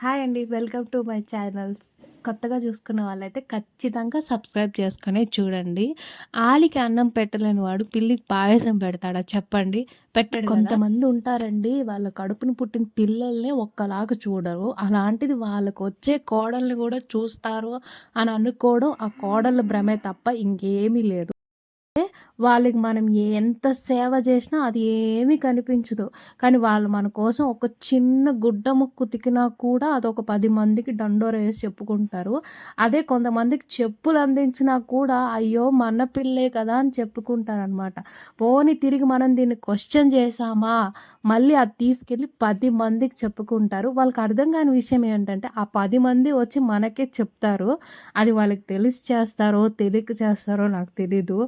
Hi అండి welcome to my channels. కొత్తగా చూసుకున్న వాళ్ళైతే ఖచ్చితంగా సబ్స్క్రైబ్ చేసుకునే చూడండి. ఆలికి అన్నం పెట్టలేని వాడు పిల్లికి పాయసం పెడతాడా చెప్పండి? పెట్టడు కొంతమంది ఉంటారండి వాళ్ళ కడుపును పుట్టిన పిల్లల్ని ఒక్కలాగా చూడరు. అలాంటిది వాళ్ళకు వచ్చే కోడల్ని కూడా చూస్తారు అని అనుకోవడం ఆ కోడళ్ళ భ్రమే తప్ప ఇంకేమీ లేదు. వాళ్ళకి మనం ఎంత సేవ చేసినా అది ఏమీ కనిపించదు. కానీ వాళ్ళు మన కోసం ఒక చిన్న గుడ్డ ముక్కు తికినా కూడా అదొక పది మందికి దండోర వేసి చెప్పుకుంటారు. అదే కొంతమందికి చెప్పులు అందించినా కూడా అయ్యో మన పిల్లే కదా అని చెప్పుకుంటారనమాట పోని తిరిగి మనం దీన్ని క్వశ్చన్ చేసామా మళ్ళీ అది తీసుకెళ్ళి పది మందికి చెప్పుకుంటారు. వాళ్ళకి అర్థం కాని విషయం ఏంటంటే ఆ పది మంది వచ్చి మనకే చెప్తారు. అది వాళ్ళకి తెలిసి చేస్తారో తెలియక చేస్తారో నాకు తెలీదు.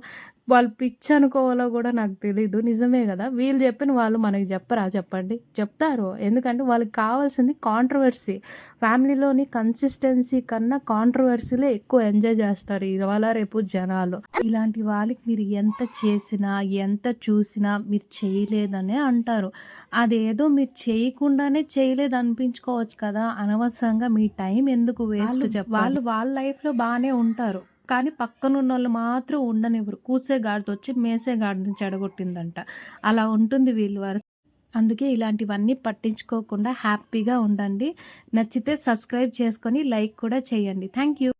వాళ్ళు పిచ్చి అనుకోవాలో కూడా నాకు తెలీదు. నిజమే కదా? వీళ్ళు చెప్పిన వాళ్ళు మనకి చెప్పరా? చెప్పండి. చెప్తారు. ఎందుకంటే వాళ్ళకి కావాల్సింది కాంట్రవర్సీ ఫ్యామిలీలోని కన్సిస్టెన్సీ కన్నా కాంట్రవర్సీలే ఎక్కువ ఎంజాయ్ చేస్తారు ఇవాళ రేపు జనాలు. ఇలాంటి వాళ్ళకి మీరు ఎంత చేసినా ఎంత చూసినా మీరు చేయలేదనే అంటారు. అదేదో మీరు చేయకుండానే చేయలేదు అనిపించుకోవచ్చు కదా? అనవసరంగా మీ టైం ఎందుకు వేస్ట్ చెప్పాలి వాళ్ళు వాళ్ళ లైఫ్లో బాగానే ఉంటారు. కానీ పక్కనున్న వాళ్ళు మాత్రం ఉండనివ్వరు. కూసే గాడితో వచ్చి మేసే గాడిని చెడగొట్టిందంట. అలా ఉంటుంది వీళ్ళు వారు అందుకే ఇలాంటివన్నీ పట్టించుకోకుండా హ్యాపీగా ఉండండి. నచ్చితే సబ్స్క్రైబ్ చేసుకొని లైక్ కూడా చేయండి. Thank you